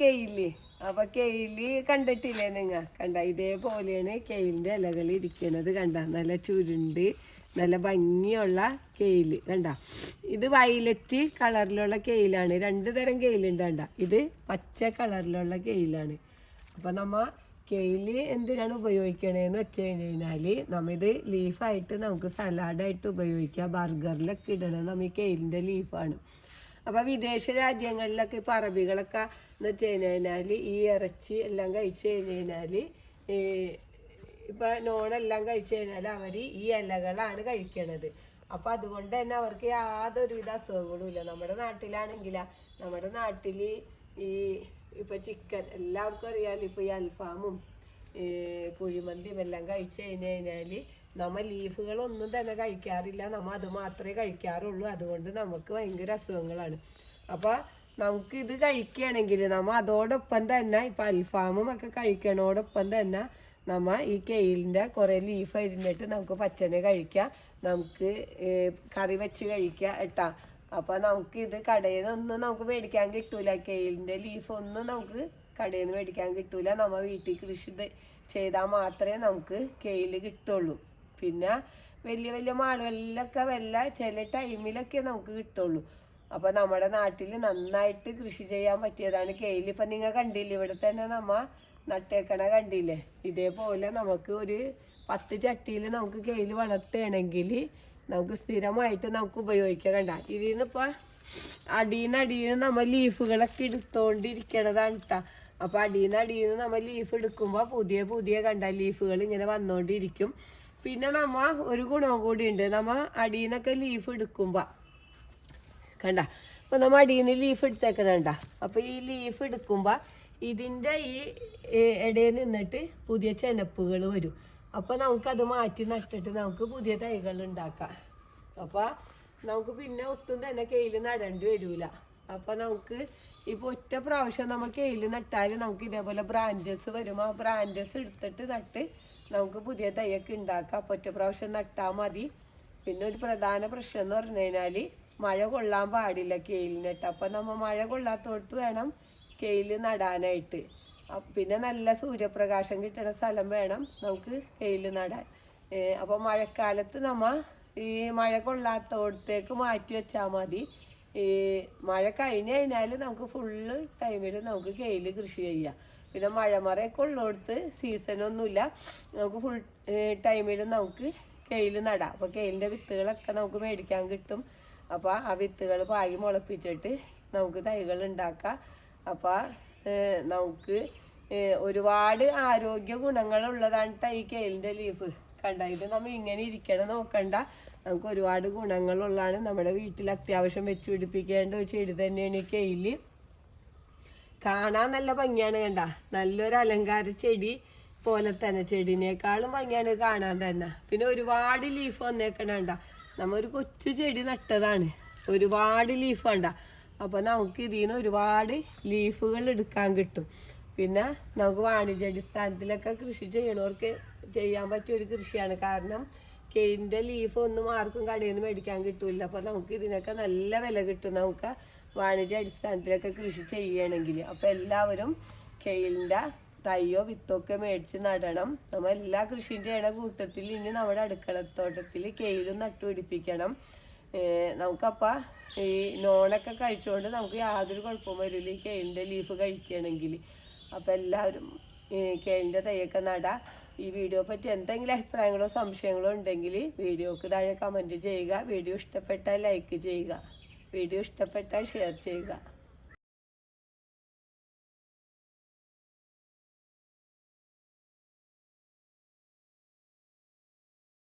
കെയിൽ. അപ്പൊ കെയിൽ കണ്ടിട്ടില്ലേ നിങ്ങ കണ്ട ഇതേപോലെയാണ് കെയിലിന്റെ ഇലകൾ ഇരിക്കുന്നത് കണ്ട. നല്ല ചുരുണ്ട് നല്ല ഭംഗിയുള്ള കെയിൽ കണ്ട. ഇത് വയലറ്റ് കളറിലുള്ള കെയിലാണ്. രണ്ട് തരം കെയിലുണ്ട് കണ്ട. ഇത് പച്ച കളറിലുള്ള കെയിലാണ്. അപ്പൊ നമ്മ കെയിൽ എന്തിനാണ് ഉപയോഗിക്കണേന്ന് വെച്ച് കഴിഞ്ഞാൽ നമ്മിത് ലീഫായിട്ട് നമുക്ക് സലാഡായിട്ട് ഉപയോഗിക്കാം. ബർഗറിലൊക്കെ ഇടണം. നമ്മ ഈ കെയിലിന്റെ ലീഫാണ് അപ്പൊ വിദേശ രാജ്യങ്ങളിലൊക്കെ ഇപ്പൊ അറബികളൊക്കെ എന്ന് വെച്ച് കഴിഞ്ഞാൽ ഈ ഇറച്ചി എല്ലാം കഴിച്ചു കഴിഞ്ഞ് കഴിഞ്ഞാൽ ഈ ഇപ്പൊ നോണെല്ലാം കഴിച്ചു കഴിഞ്ഞാൽ അവർ ഈ ഇലകളാണ് കഴിക്കണത്. അപ്പൊ അതുകൊണ്ട് തന്നെ അവർക്ക് യാതൊരുവിധ അസുഖങ്ങളും ഇല്ല നമ്മുടെ നാട്ടിലാണെങ്കിൽ നമ്മുടെ നാട്ടിൽ ഈ ഇപ്പൊ ചിക്കൻ എല്ലാവർക്കും അറിയാലോ ഇപ്പൊ ഈ അൽഫാമും കുഴിമന്തിയും എല്ലാം കഴിച്ചു കഴിഞ്ഞ് കഴിഞ്ഞാൽ നമ്മ ലീഫുകളൊന്നും തന്നെ കഴിക്കാറില്ല. നമ്മൾ അത് മാത്രമേ കഴിക്കാറുള്ളൂ. അതുകൊണ്ട് നമുക്ക് ഭയങ്കര അസുഖങ്ങളാണ്. അപ്പോൾ നമുക്ക് ഇത് കഴിക്കുകയാണെങ്കിൽ നമ്മൾ അതോടൊപ്പം തന്നെ ഇപ്പൊ അൽഫാമും ഒക്കെ കഴിക്കണോടൊപ്പം തന്നെ നമ്മൾ ഈ കെയിലിന്റെ കുറേ ലീഫ് അരിഞ്ഞിട്ട് നമുക്ക് പച്ചനെ കഴിക്കാം. നമുക്ക് കറി വെച്ച് കഴിക്കാം കേട്ടാ. അപ്പോൾ നമുക്ക് ഇത് കടയിൽ നിന്നൊന്നും നമുക്ക് മേടിക്കാൻ കിട്ടൂല. കെയിലിന്റെ ലീഫ് ഒന്നും നമുക്ക് കടയിൽ നിന്ന് മേടിക്കാൻ കിട്ടൂല. നമ്മൾ വീട്ടിൽ കൃഷി ചെയ്താൽ മാത്രമേ നമുക്ക് കെയിൽ കിട്ടുള്ളൂ. പിന്നെ വലിയ വലിയ മാളുകളിലൊക്കെ വല്ല ചില ടൈമിലൊക്കെ നമുക്ക് കിട്ടുള്ളൂ. അപ്പൊ നമ്മുടെ നാട്ടിൽ നന്നായിട്ട് കൃഷി ചെയ്യാൻ പറ്റിയതാണ് കെയിൽ. ഇപ്പൊ നിങ്ങൾ കണ്ടില്ലേ ഇവിടെ തന്നെ നമ്മ നട്ടേക്കണ കണ്ടില്ലേ? ഇതേപോലെ നമുക്ക് ഒരു പത്ത് ചട്ടിയിൽ നമുക്ക് കെയിൽ വളർത്തുകയാണെങ്കിൽ നമുക്ക് സ്ഥിരമായിട്ട് നമുക്ക് ഉപയോഗിക്കാൻ കണ്ട ഇതിൽ നിന്നിപ്പോൾ അടിയിന്ന് അടിയിന്ന് നമ്മ ലീഫുകളൊക്കെ എടുത്തോണ്ടിരിക്കണതാണ് കേട്ടാ അപ്പൊ അടിയിന്ന് അടിയിന്ന് നമ്മ ലീഫ് എടുക്കുമ്പോൾ പുതിയ പുതിയ കണ്ട ലീഫുകൾ ഇങ്ങനെ വന്നോണ്ടിരിക്കും. പിന്നെ നമ്മ ഒരു ഗുണവും കൂടി ഉണ്ട് നമ്മ അടിയിന്നൊക്കെ ലീഫ് എടുക്കുമ്പോ. കണ്ട? അപ്പൊ നമ്മ അടിയിൽ ലീഫ് എടുത്തേക്കണണ്ട അപ്പൊ ഈ ലീഫ് എടുക്കുമ്പോ ഇതിന്റെ ഈ ഇടയിൽ നിന്നിട്ട് പുതിയ ചെനപ്പുകൾ വരും. അപ്പൊ നമുക്കത് മാറ്റി നട്ടിട്ട് നമുക്ക് പുതിയ തൈകൾ ഉണ്ടാക്കാം. അപ്പൊ നമുക്ക് പിന്നെ ഒട്ടും തന്നെ കെയിൽ നടേണ്ടി വരൂല. അപ്പൊ നമുക്ക് ഇപ്പൊ ഒറ്റ പ്രാവശ്യം നമ്മൾ കെയിൽ നട്ടാൽ നമുക്ക് ഇതേപോലെ ബ്രാഞ്ചസ് വരും ആ ബ്രാഞ്ചസ് എടുത്തിട്ട് നട്ട് നമുക്ക് പുതിയ തയ്യൊക്കെ ഉണ്ടാക്കാം. ഒറ്റ പ്രാവശ്യം നട്ടാൽ മതി. പിന്നെ ഒരു പ്രധാന പ്രശ്നം എന്ന് പറഞ്ഞു കഴിഞ്ഞാൽ മഴ കൊള്ളാൻ പാടില്ല കെയിലിനിട്ട് അപ്പം നമ്മൾ മഴ കൊള്ളാത്തോടത്ത് വേണം കെയിൽ നടാനായിട്ട്. പിന്നെ നല്ല സൂര്യപ്രകാശം കിട്ടുന്ന സ്ഥലം വേണം നമുക്ക് കെയിൽ നടാൻ. അപ്പോൾ മഴക്കാലത്ത് നമ്മ ഈ മഴ കൊള്ളാത്തോടത്തേക്ക് മാറ്റി വെച്ചാൽ മതി. ഈ മഴ കഴിഞ്ഞ് കഴിഞ്ഞാൽ നമുക്ക് ഫുള്ള് ടൈമിൽ നമുക്ക് കെയിൽ കൃഷി ചെയ്യാം. പിന്നെ മഴമറയൊക്കെ ഉള്ളിടത്ത് സീസണൊന്നുമില്ല. നമുക്ക് ഫുൾ ടൈമിൽ നമുക്ക് കെയിൽ നടാം. അപ്പോൾ കെയിലിന്റെ വിത്തുകളൊക്കെ നമുക്ക് മേടിക്കാൻ കിട്ടും. അപ്പോൾ ആ വിത്തുകൾ പാകി മുളപ്പിച്ചിട്ട് നമുക്ക് തൈകൾ ഉണ്ടാക്കാം. അപ്പോൾ നമുക്ക് ഒരുപാട് ആരോഗ്യ ഗുണങ്ങളുള്ളതാണ് ഈ കെയിലിന്റെ ലീഫ് കണ്ട? ഇത് നമ്മൾ ഇങ്ങനെ ഇരിക്കണം നോക്കണ്ട. നമുക്ക് ഒരുപാട് ഗുണങ്ങളുള്ളതാണ് നമ്മുടെ വീട്ടിൽ അത്യാവശ്യം വെച്ച് പിടിപ്പിക്കേണ്ട ഒരു ചെടി തന്നെയാണ് ഈ കെയിൽ കാണാൻ നല്ല ഭംഗിയാണ് കണ്ട. നല്ലൊരു അലങ്കാര ചെടി പോലെ തന്നെ. ചെടിനേക്കാളും ഭംഗിയാണ് കാണാൻ തന്നെ. പിന്നെ ഒരുപാട് ലീഫ് വന്നേക്കണ കണ്ട. നമ്മ ഒരു കൊച്ചു ചെടി നട്ടതാണ്. ഒരുപാട് ലീഫ് വേണ്ട അപ്പൊ നമുക്ക് ഇതിൽ നിന്ന് ഒരുപാട് ലീഫുകൾ എടുക്കാൻ കിട്ടും. പിന്നെ നമുക്ക് വാണിജ്യാടിസ്ഥാനത്തിലൊക്കെ കൃഷി ചെയ്യണവർക്ക് ചെയ്യാൻ പറ്റിയ ഒരു കൃഷിയാണ്. കാരണം കെയിന്റെ ലീഫ് ഒന്നും ആർക്കും കടയിൽ നിന്ന് മേടിക്കാൻ കിട്ടില്ല അപ്പൊ നമുക്ക് ഇതിനൊക്കെ നല്ല വില കിട്ടും. നമുക്ക് വാണിജ്യ അടിസ്ഥാനത്തിലൊക്കെ കൃഷി ചെയ്യുകയാണെങ്കിൽ അപ്പോൾ എല്ലാവരും കെയിലിന്റെ തയ്യോ വിത്തോ ഒക്കെ മേടിച്ച് നടണം. നമ്മൾ എല്ലാ കൃഷിയും ചെയ്യണ കൂട്ടത്തിൽ ഇനി നമ്മുടെ അടുക്കളത്തോട്ടത്തിൽ കെയിലും നട്ടുപിടിപ്പിക്കണം നമുക്കപ്പം ഈ നോണൊക്കെ കഴിച്ചുകൊണ്ട് നമുക്ക് യാതൊരു കുഴപ്പവും വരില്ല. ഈ കെയിലിന്റെ ലീഫ് കഴിക്കുകയാണെങ്കിൽ അപ്പോൾ എല്ലാവരും കെയിലിന്റെ തൈയൊക്കെ നടാം. ഈ വീഡിയോ പറ്റി എന്തെങ്കിലും അഭിപ്രായങ്ങളോ സംശയങ്ങളോ ഉണ്ടെങ്കിൽ വീഡിയോക്ക് താഴെ കമന്റ് ചെയ്യുക. വീഡിയോ ഇഷ്ടപ്പെട്ടാൽ ലൈക്ക് ചെയ്യുക. വീഡിയോ ഇഷ്ടപ്പെട്ടാൽ ഷെയർ ചെയ്യുക.